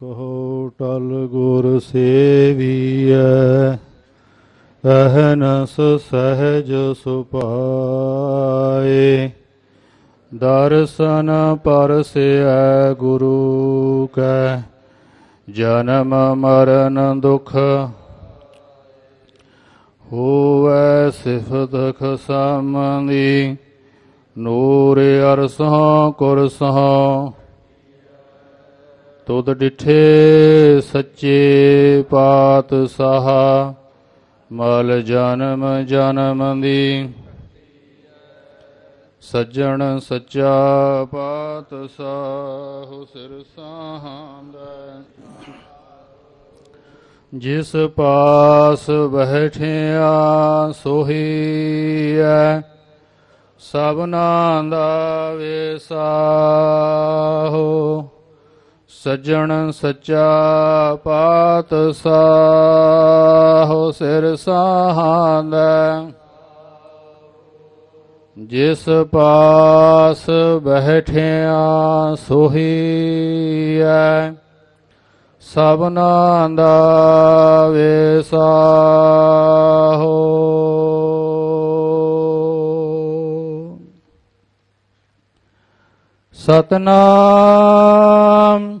ਕਹੋ ਟਲ ਗੁਰ ਸੇਵੀਐ ਅਹਨਸ ਸਹਿਜ ਸੁਪਾਏ ਦਰਸ਼ਨ ਪਰਸੈ ਗੁਰੂ ਕੈ, ਜਨਮ ਮਰਨ ਦੁਖ ਹੋਵੈ ਸਿਫਤ ਖਸਮਦੀ, ਨੂਰ ਅਰਸੋਂ ਕੁਰਸੋਂ ਤੁਧ ਡਿਠੇ ਸੱਚੇ ਪਾਤਸ਼ਾਹ, ਮਲ ਜਨਮ ਜਨਮ ਦੀ। ਸੱਜਣ ਸੱਚਾ ਪਾਤਸ਼ਾਹ ਸਿਰ ਸਾਹਾਂਦਾ। ਜਿਸ ਪਾਸ ਬਹਿਠਿਆ ਸੋਹੀਐ ਸਭਨਾ ਦਾ ਵੇਸਾਹੋ ਸੱਜਣ ਸੱਚਾ ਪਾਤਸ਼ਾਹ ਸਿਰ ਸਾਹਾਂਦਾ। ਜਿਸ ਪਾਸ ਬਹਿਠਿਆ ਸੋਹੀਐ ਸਭਨਾ ਦਾ ਵੇਸਾਹੋ ਸਤਨਾਮ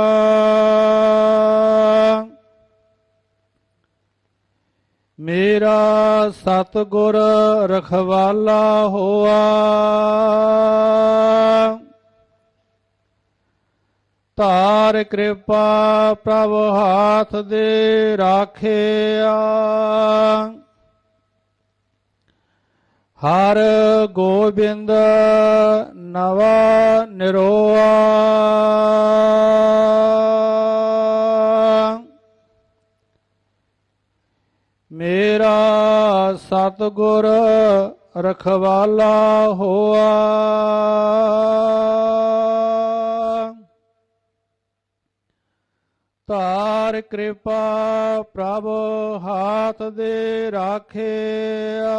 ਮੇਰਾ ਸਤਗੁਰ ਰਖਵਾਲਾ ਹੋਆ। ਧਾਰ ਕਿਰਪਾ ਪ੍ਰਭ ਹਾਥ ਦੇ ਰਾਖਿਆ। ਹਰ ਗੋਬਿੰਦ ਨਵਾ ਨਿਰੋਆ। ਮੇਰਾ ਸਤਗੁਰ ਰਖਵਾਲਾ ਹੋਆ। ਧਾਰ ਕਿਰਪਾ ਪ੍ਰਭ ਹਾਥ ਦੇ ਰਾਖਿਆ।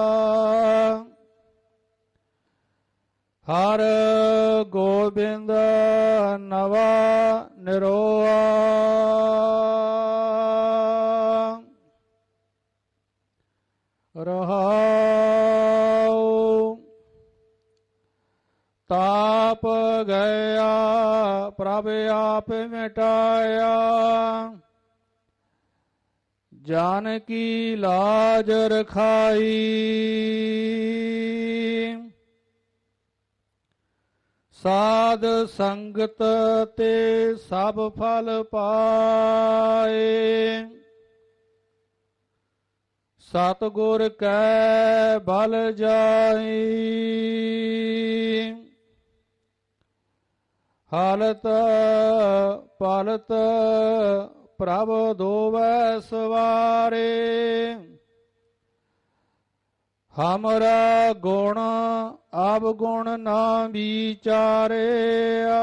ਹਰ ਗੋਬਿੰਦ ਨਵਾ ਨਿਰੋਆ। ਤਾਪ ਗਿਆ ਪ੍ਰਭ ਆਪ ਮਿਟਾਇਆ। ਜਾਨ ਕੀ ਲਾਜ ਰਖਾਈ। ਸਾਧ ਸੰਗਤ ਤੇ ਸਭ ਫਲ ਪਾਏ। ਸਤਗੁਰ ਕੈ ਬਲ ਜਾਈ। ਹਾਲਤ ਪਾਲਤ ਪ੍ਰਭ ਦੋਵੈ ਸਵਾਰੇ। ਹਮਰਾ ਗੁਣ ਆਬ ਗੁਣ ਨਾ ਵਿਚਾਰਿਆ।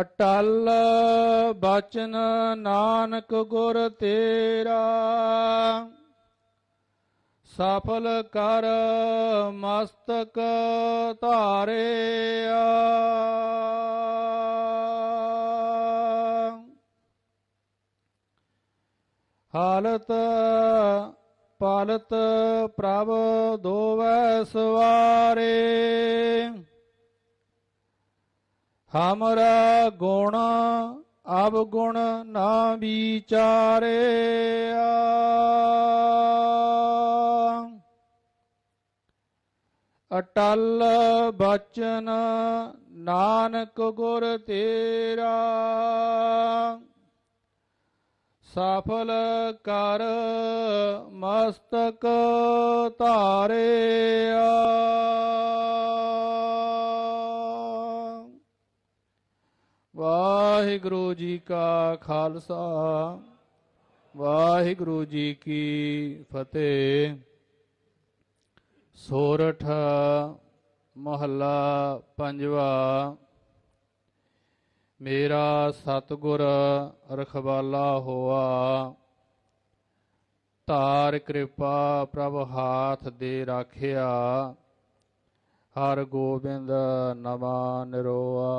ਅਟਲ ਬਚਨ ਨਾਨਕ ਗੁਰ ਤੇਰਾ। ਸਫਲ ਕਰ ਮਸਤਕ ਧਾਰਿਆ। ਹਾਲਤ ਪਾਲਤ ਪ੍ਰਭ ਦੋਵੈ ਸਵਾਰੇ। ਹਮਰਾ ਗੁਣ ਅਬ ਗੁਣ ਨਾ ਵਿਚਾਰਿਆ ਅਟਲ ਬਚਨ ਨਾਨਕ ਗੁਰ ਤੇਰਾ। ਸਫਲ ਕਰ ਮਸਤਕ ਧਾਰਿਆ ਵਾਹਿਗੁਰੂ ਜੀ ਕਾ ਖਾਲਸਾ। ਵਾਹਿਗੁਰੂ ਜੀ ਕੀ ਫਤਿਹ। ਸੋਰਠ ਮਹੱਲਾ ਪੰਜਵਾ। ਮੇਰਾ ਸਤਿਗੁਰ ਰਖਵਾਲਾ ਹੋਆ। ਧਾਰ ਕਿਰਪਾ ਪ੍ਰਭ ਹਾਥ ਦੇ ਰਾਖਿਆ। ਹਰ ਗੋਬਿੰਦ ਨਮਾ ਨਿਰੋਆ।